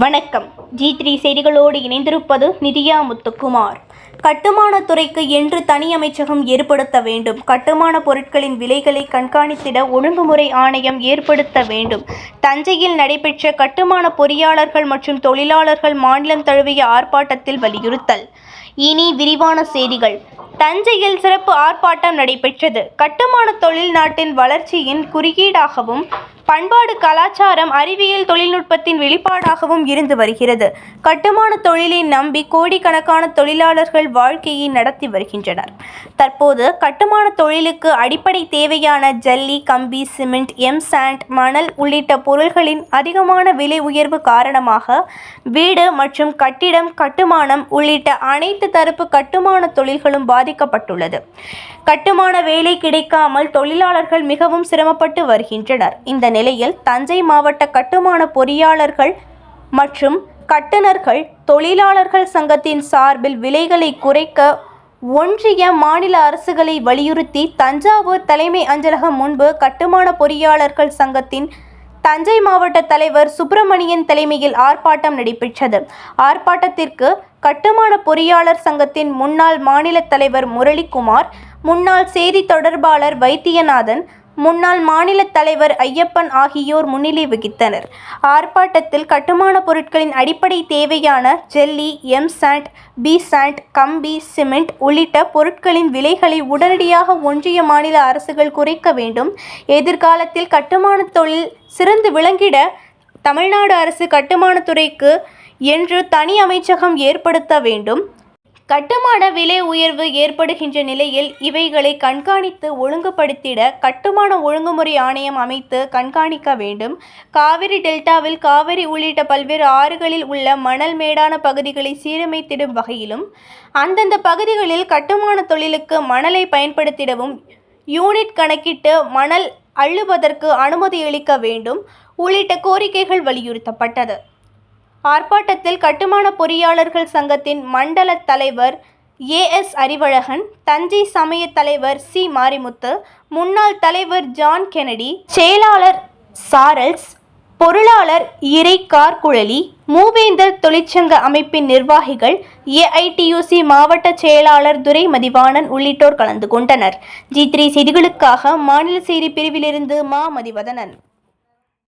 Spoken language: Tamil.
வணக்கம். ஜி த்ரீ செய்திகளோடு இணைந்திருப்பது நிதியா முத்துக்குமார். கட்டுமானத் துறைக்கு என்று தனி அமைச்சகம் ஏற்படுத்த வேண்டும். கட்டுமான பொருட்களின் விலைகளை கண்காணித்திட ஒழுங்குமுறை ஆணையம் ஏற்படுத்த வேண்டும். தஞ்சையில் நடைபெற்ற கட்டுமான பொறியாளர்கள் மற்றும் தொழிலாளர்கள் மாநிலம் தழுவிய ஆர்ப்பாட்டத்தில் வலியுறுத்தல். இனி விரிவான செய்திகள். தஞ்சையில் சிறப்பு ஆர்ப்பாட்டம் நடைபெற்றது. கட்டுமான தொழில் நாட்டின் வளர்ச்சியின் குறியீடாகவும் பண்பாடு கலாச்சாரம் அறிவியல் தொழில்நுட்பத்தின் வெளிப்பாடாகவும் இருந்து வருகிறது. கட்டுமான தொழிலை நம்பி கோடிக்கணக்கான தொழிலாளர்கள் வாழ்க்கையை நடத்தி வருகின்றனர். தற்போது கட்டுமான தொழிலுக்கு அடிப்படை தேவையான ஜல்லி கம்பி சிமெண்ட் எம் சாண்ட் மணல் உள்ளிட்ட பொருள்களின் அதிகமான விலை உயர்வு காரணமாக வீடு மற்றும் கட்டிடம் கட்டுமானம் உள்ளிட்ட அனைத்து தரப்பு கட்டுமான தொழில்களும் பாதிக்கப்பட்டுள்ளது. கட்டுமான வேலை கிடைக்காமல் தொழிலாளர்கள் மிகவும் சிரமப்பட்டு வருகின்றனர். இந்த நிலையில் தஞ்சை மாவட்ட கட்டுமான பொறியாளர்கள் மற்றும் கட்டுநர்கள் தொழிலாளர்கள் சங்கத்தின் சார்பில் விலைகளை குறைக்க ஒன்றிய மாநில அரசுகளை வலியுறுத்தி தஞ்சாவூர் தலைமை அஞ்சலகம் முன்பு கட்டுமான பொறியாளர்கள் சங்கத்தின் தஞ்சை மாவட்ட தலைவர் சுப்பிரமணியன் தலைமையில் ஆர்ப்பாட்டம் நடைபெற்றது. ஆர்ப்பாட்டத்திற்கு கட்டுமான பொறியாளர் சங்கத்தின் முன்னாள் மாநில தலைவர் முரளிக்குமார் முன்னாள் செய்தி தொடர்பாளர் வைத்தியநாதன் முன்னாள் மாநில தலைவர் ஐயப்பன் ஆகியோர் முன்னிலை வகித்தனர். ஆர்ப்பாட்டத்தில் கட்டுமான பொருட்களின் அடிப்படை தேவையான jelly M sand P sand கம்பி சிமெண்ட் உள்ளிட்ட பொருட்களின் விலைகளை உடனடியாக ஒன்றிய மாநில அரசுகள் குறைக்க வேண்டும். எதிர்காலத்தில் கட்டுமான தொழில் சிறந்து விளங்கிட தமிழ்நாடு அரசு கட்டுமானத்துறைக்கு என்று தனி அமைச்சகம் ஏற்படுத்த வேண்டும். கட்டுமான விலை உயர்வு ஏற்படுகின்ற நிலையில் இவைகளை கண்காணித்து ஒழுங்குபடுத்திட கட்டுமான ஒழுங்குமுறை ஆணையம் அமைத்து கண்காணிக்க வேண்டும். காவிரி டெல்டாவில் காவிரி உள்ளிட்ட பல்வேறு ஆறுகளில் உள்ள மணல் மேடான பகுதிகளை சீரமைத்திடும் வகையிலும் அந்தந்த பகுதிகளில் கட்டுமான தொழிலுக்கு மணலை பயன்படுத்திடவும் யூனிட் கணக்கிட்டு மணல் அள்ளுவதற்கு அனுமதி அளிக்க வேண்டும் உள்ளிட்ட கோரிக்கைகள் வலியுறுத்தப்பட்டது. ஆர்ப்பாட்டத்தில் கட்டுமான பொறியாளர்கள் சங்கத்தின் மண்டல தலைவர் ஏஎஸ் அறிவழகன் தஞ்சை சமய தலைவர் சி மாரிமுத்து முன்னாள் தலைவர் ஜான் கெனடி செயலாளர் சாரல்ஸ் பொருளாளர் இறை கார்குழலி மூவேந்தர் தொழிற்சங்க அமைப்பின் நிர்வாகிகள் ஏஐடியூசி மாவட்ட செயலாளர் துரை மதிவாணன் உள்ளிட்டோர் கலந்து கொண்டனர். ஜி த்ரீ செய்திகளுக்காக மாநில செய்தி பிரிவிலிருந்து மா மதிவதனன்.